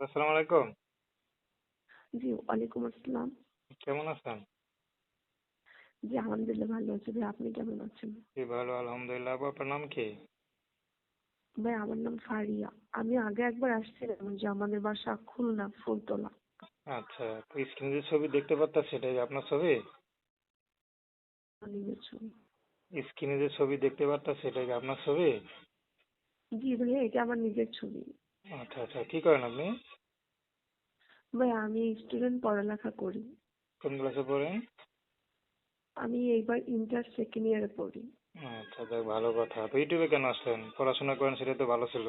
আসসালামু আলাইকুম। জি ওয়ালাইকুম আসসালাম। কেমন আছেন? জি আলহামদুলিল্লাহ ভালো আছি। ভাই আপনি কেমন আছেন? জি ভালো আলহামদুলিল্লাহ। আপু আপনার নাম কি? ভাই আমার নাম ফারিয়া। আমি আগে একবার আসছিলাম যে আমাদের বাসা খুলনা ফুলতলা। আচ্ছা তো স্ক্রিনে যে ছবি দেখতে পাচ্ছেন সেটাই আপনার ছবি? স্ক্রিনে যে ছবি দেখতে পাচ্ছেন সেটাই আপনার ছবি? জি ভাই এটা আমার নিজের ছবি। আচ্ছা আচ্ছা। কি করেন আপনি? ভাই আমি স্টুডেন্ট পড়ালেখা করি। কোন ক্লাসে পড়েন? আমি এইবার ইন্টার সেকেন্ড ইয়ারে পড়ি। আচ্ছা যাক ভালো কথা। তো ইউটিউবে কেন আসলেন? পড়াশোনা করেন সেটা তো ভালো ছিল।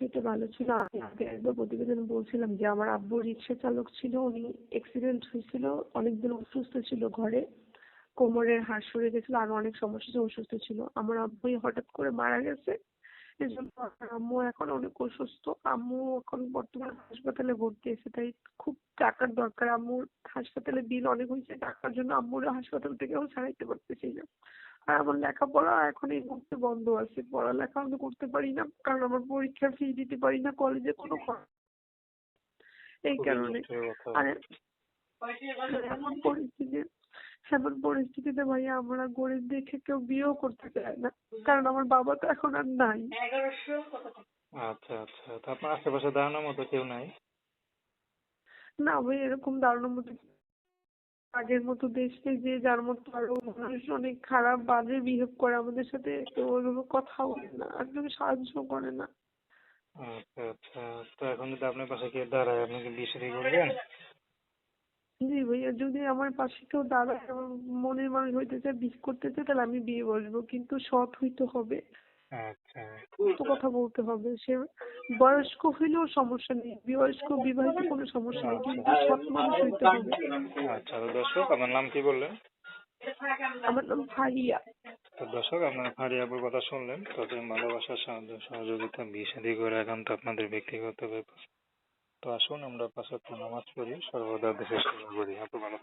সেটা ভালো ছিল। আমি আগে একবার প্রতিবেদন বলছিলাম যে আমার আব্বু রিক্সা চালক ছিল উনি অ্যাক্সিডেন্ট হয়েছিল অনেকদিন অসুস্থ ছিল ঘরে। কোমরের হাড় সরে গেছিল আর অনেক সমস্যা ছিল অসুস্থ ছিল। আমার আব্বুই হঠাৎ করে মারা গেছে। এই জন্য আমার আম্মু এখন অনেক অসুস্থ। আম্মু এখন বর্তমানে হাসপাতালে ভর্তি আছে তাই খুব টাকার দরকার। আম্মুর হাসপাতালে বিল অনেক হয়েছে টাকার জন্য আম্মুর হাসপাতাল থেকেও ছাড়াইতে পারতেছি না। আর আমার লেখাপড়া এখন এই মুহূর্তে বন্ধ আছে। পড়ালেখা আমি করতে পারি না কারণ আমার পরীক্ষার ফি দিতে পারি না কলেজে কোনো খরচ এই কারণে। আর এমন পরিস্থিতি এমন পরিস্থিতিতে ভাইয়া আমরা গরিব দেখে কেউ বিয়েও করতে চায় না। কারণ আমার বাবা তো এখন আর নাই। আচ্ছা আচ্ছা। তো আপনার আশেপাশে দাঁড়ানোর মতো কেউ নাই? না ভাই এরকম দাঁড়ানোর মতো আগের মতো দেশ নেই যে যার মতো আরও মানুষ অনেক খারাপ বাজে বিহেভ করে আমাদের সাথে। কেউ ওইভাবে কথা বলে না আর কেউ সাহায্য করে না। আচ্ছা আচ্ছা। তো এখন যদি আপনার পাশে কেউ দাঁড়ায় আপনি কি বিয়ে শাদী করবেন? জি ভাইয়া যদি আমার পাশে কেউ দাঁড়ায় আমার মনের মানুষ হইতে চায় বিয়ে করতে চায় তাহলে আমি বিয়ে বসবো। কিন্তু সৎ হইতে হবে। আচ্ছা সত্য কথা বলতে হবে। সে বয়স্ক হইলেও সমস্যা নেই। বয়স্ক বিবাহিত কোনো সমস্যা নেই কিন্তু সৎ মানুষ হইতে হবে। আচ্ছা তো দর্শক আপনার নাম কি বললেন? আমার নাম ফারিয়া তো দর্শক আপনারা ফাঁড়ি আপুর কথা শুনলেন। তাদের ভালোবাসা সাহায্য সহযোগিতা বিয়ে শাদী করে একান্ত আপনাদের ব্যক্তিগত ব্যাপার। তো আসুন আমরা পাঁচ ওয়াক্ত নামাজ পড়ি সর্বদা দেশের সেবা করি। ভালো